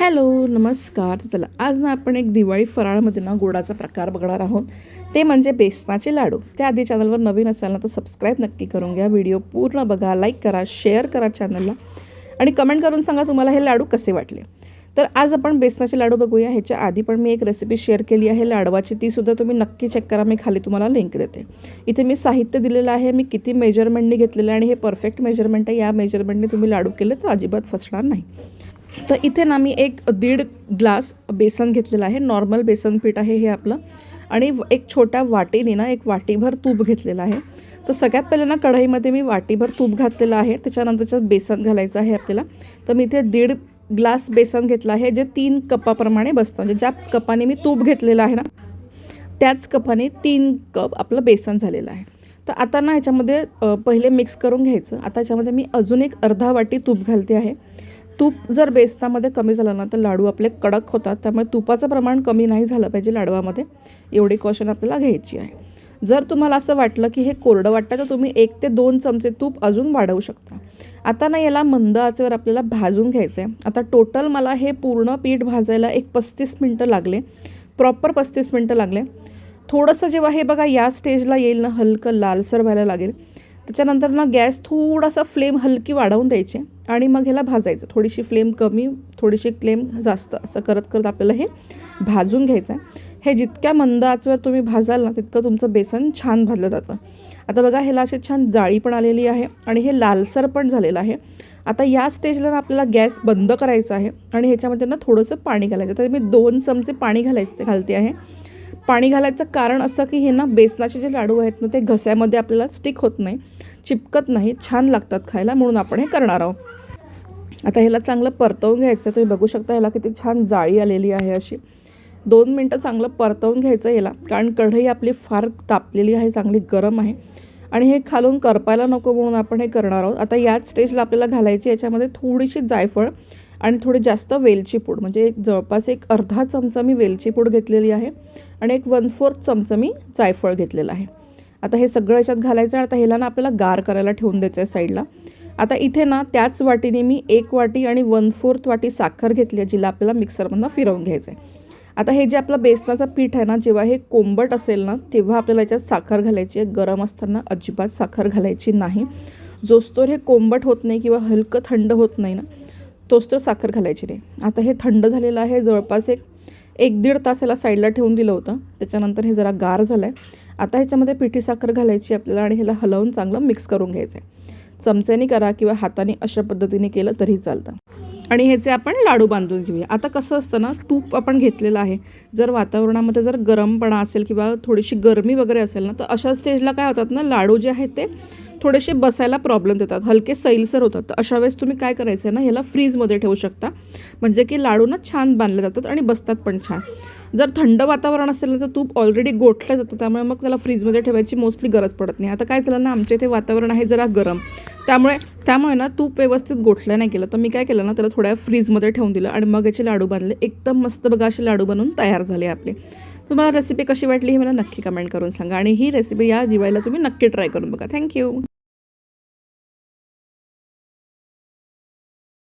Hello नमस्कार. चला आज ना आपण एक दिवाळी फराळमध्ये ना गोडाचा प्रकार बघणार आहोत. ते म्हणजे बेसनाचे लाडू. त्याआधी चॅनलवर नवीन असाल ना तर सबस्क्राईब नक्की करून घ्या. व्हिडिओ पूर्ण बघा लाईक करा शेअर करा चॅनलला आणि कमेंट करून सांगा तुम्हाला हे लाडू कसे वाटले. तर आज आपण बेसनाचे लाडू बघूया. ह्याच्या आधी पण मी एक रेसिपी शेअर केली आहे. लाडवाची तीसुद्धा तुम्ही नक्की चेक करा. मी खाली तुम्हाला लिंक देते. इथे मी साहित्य दिलेलं आहे. मी किती मेजरमेंटनी घेतलेलं आहे आणि हे परफेक्ट मेजरमेंट आहे. या मेजरमेंटने तुम्ही लाडू केले तर अजिबात फसणार नाही. तर इथे ना मी एक दीड ग्लास बेसन घेतलेलं आहे. नॉर्मल बेसन पीठ आहे हे आपलं. आणि एक छोट्या वाटीने ना एक वाटीभर तूप घेतलेलं आहे. तर सगळ्यात पहिले ना कढईमध्ये मी वाटीभर तूप घातलेलं आहे. त्याच्यानंतरच्यात बेसन घालायचं आहे आपल्याला. तर मी इथे दीड ग्लास बेसन घेतलं आहे जे तीन कपाप्रमाणे बसतं. म्हणजे ज्या कपाने मी तूप घेतलेलं आहे ना त्याच कपाने तीन कप आपलं बेसन झालेलं आहे. तर आता ना ह्याच्यामध्ये पहिले मिक्स करून घ्यायचं. आता ह्याच्यामध्ये मी अजून एक अर्धा वाटी तूप घालते आहे. तूप जर बेसनामध्ये कमी झालं ना तर लाडू आपले कडक होतात. त्यामुळे तुपाचं प्रमाण कमी नाही झालं पाहिजे लाडवामध्ये. एवढी कॉशन आपल्याला घ्यायची आहे. जर तुम्हाला असं वाटलं की हे कोरडं वाटतं तर तुम्ही एक ते दोन चमचे तूप अजून वाढवू शकता. आता ना याला मंद आचेवर आपल्याला भाजून घ्यायचं आहे आता टोटल मला हे पूर्ण पीठ भाजायला एक पस्तीस मिनटं लागले. प्रॉपर पस्तीस मिनटं लागले. थोडंसं जेव्हा हे बघा या स्टेजला येईल ना हलकं लालसर व्हायला लागेल. त्याच्यानंतर ना गॅस थोडासा फ्लेम हलकी वाढवून द्यायची आणि मग ह्याला भाजायचं. थोडीशी फ्लेम कमी थोडीशी फ्लेम जास्त असं करत करत आपल्याला हे भाजून घ्यायचं आहे. हे जितक्या मंद आचवर तुम्ही भाजाल ना तितकं तुमचं बेसन छान भाजलं जातं. आता बघा ह्याला अशी छान जाळी पण आलेली आहे आणि हे लालसर पण झालेलं आहे. आता या स्टेजला ना आपल्याला गॅस बंद करायचा आहे आणि ह्याच्यामध्ये ना थोडंसं पाणी घालायचं तर मी दोन चमचे पाणी घालायचे घालते आहे. पाणी घालायचं कारण असं की हे ना बेसनाचे जे लाडू आहेत ना ते घस्यामध्ये आपल्याला स्टिक होत नाही चिपकत नाही छान लागतात खायला म्हणून आपण हे करणार आहोत. आता ह्याला चांगलं परतवून घ्यायचं तुम्ही बघू शकता ह्याला किती छान जाळी आलेली आहे अशी. दोन मिनटं चांगलं परतवून घ्यायचं याला कारण कढई आपली फार तापलेली आहे चांगली गरम आहे. आणि हे खालून करपायला नको म्हणून आपण हे करणार आहोत. आता याच स्टेजला आपल्याला घालायची याच्यामध्ये थोडीशी जायफळ आणि थोडी जास्त वेलची पूड. म्हणजे जवळपास एक अर्धा चमचा मी वेलची पूड घेतलेली आहे आणि एक वन फोर्थ चमचा मी जायफळ घेतलेलं आहे. आता हे सगळं याच्यात घालायचं आहे आता ह्याला ना आपल्याला गार करायला ठेवून द्यायचं आहे साईडला आता इथे ना त्याच वाटीने मी एक वाटी आणि वन फोर्थ वाटी साखर घेतली आहे जिला आपल्याला मिक्सरमधनं फिरवून घ्यायचं आहे. आता हे जे आपलं बेसनाचं पीठ आहे ना जेव्हा हे कोंबट असेल ना तेव्हा आपल्याला याच्यात साखर घालायची आहे. गरम असताना अजिबात साखर घालायची नाही. जोस्तोर हे कोंबट होत नाही किंवा हलकं थंड होत नाही ना तोच तर साखर घालायची नाही. आता हे थंड झालेलं आहे जवळपास एक एक दीड तास याला साईडला ठेवून दिलं होतं. त्याच्यानंतर हे जरा गार झालं आहे आता ह्याच्यामध्ये पिठी साखर घालायची आपल्याला आणि ह्याला हलवून चांगलं मिक्स करून घ्यायचं आहे चमच्याने करा किंवा हाताने अशा पद्धतीने केलं तरी चालतं. आणि ह्याचे आपण लाडू बांधून घेऊया. आता कसं असतं ना तूप आपण घेतलेलं आहे. जर वातावरणामध्ये जर गरमपणा असेल किंवा थोडीशी गरमी वगैरे असेल ना तर अशा स्टेजला काय होतात ना लाडू जे आहेत ते थोडेसे बसायला प्रॉब्लेम देतात. हलके सैलसर होतात. तर अशा वेळेस तुम्ही काय करायचं आहे ना ह्याला फ्रीजमध्ये ठेवू शकता. म्हणजे की लाडू ना छान बांधले जातात आणि बसतात पण छान. जर थंड वातावरण असेल ना तर तूप ऑलरेडी गोठलं जातं. त्यामुळे मग त्याला फ्रीजमध्ये ठेवायची मोस्टली गरज पडत नाही. आता काय झालं ना आमच्या इथे वातावरण आहे जरा गरम. त्यामुळे त्यामुळे ना तूप व्यवस्थित गोठलं नाही केलं तर मी काय केलं ना त्याला थोड्या फ्रीजमध्ये ठेवून दिलं आणि मग याचे लाडू बांधले एकदम मस्त बघा असे लाडू बनवून तयार झाले आपले. तुम्हाला रेसिपी कशी वाटली हे मला नक्की कमेंट करून सांगा आणि ही रेसिपी या दिवाळीला तुम्ही नक्की ट्राय करून बघा. थँक्यू